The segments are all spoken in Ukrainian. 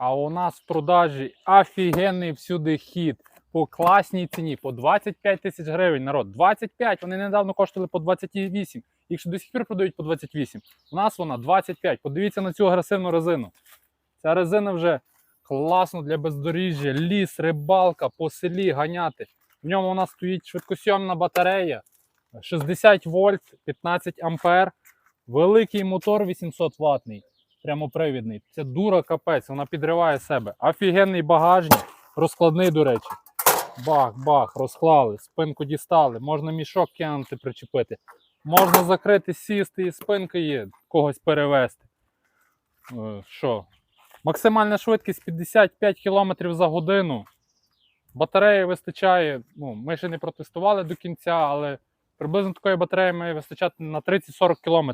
А у нас в продажі офігенний всюди хід по класній ціні, по 25 тисяч гривень. Народ, 25, вони недавно коштували по 28. Їх ще до сих пір продають по 28. У нас вона 25. Подивіться на цю агресивну резину. Ця резина вже класно для бездоріжжя, ліс, рибалка, по селі ганяти. В ньому у нас стоїть швидкосйомна батарея, 60 вольт, 15 ампер, великий мотор 800 ватний, прямопривідний. Це дура капець, вона підриває себе. Офігенний багажник, розкладний, до речі. Бах, бах, розклали, спинку дістали, можна мішок кинути, причепити. Можна закрити, сісти і спинка є, когось перевезти. Е, Що? Максимальна швидкість 55 км за годину. Батареї вистачає. Ну, ми ще не протестували до кінця, але приблизно такої батареї має вистачати на 30-40 км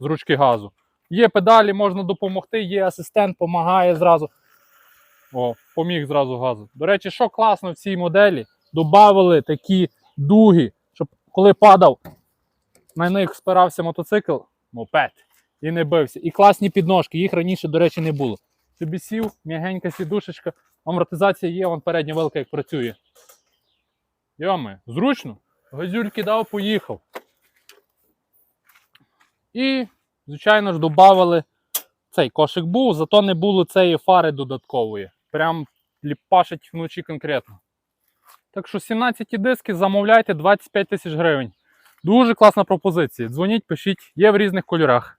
з ручки газу. Є педалі, можна допомогти, є асистент, допомагає зразу. О, поміг зразу газу. До речі, що класно в цій моделі, додали такі дуги, щоб коли падав, на них спирався мотоцикл, мопед, і не бився. І класні підножки, їх раніше, до речі, не було. Собі сів, м'ягенька сідушечка, амортизація є, вон передня вилка як працює. Йоми, зручно. Газюльки дав, поїхав. І, звичайно ж, додали цей кошик був, зато не було цієї фари додаткової. Прям ліпашить вночі конкретно. Так що 17 диски замовляйте 25 тисяч гривень. Дуже класна пропозиція. Дзвоніть, пишіть, є в різних кольорах.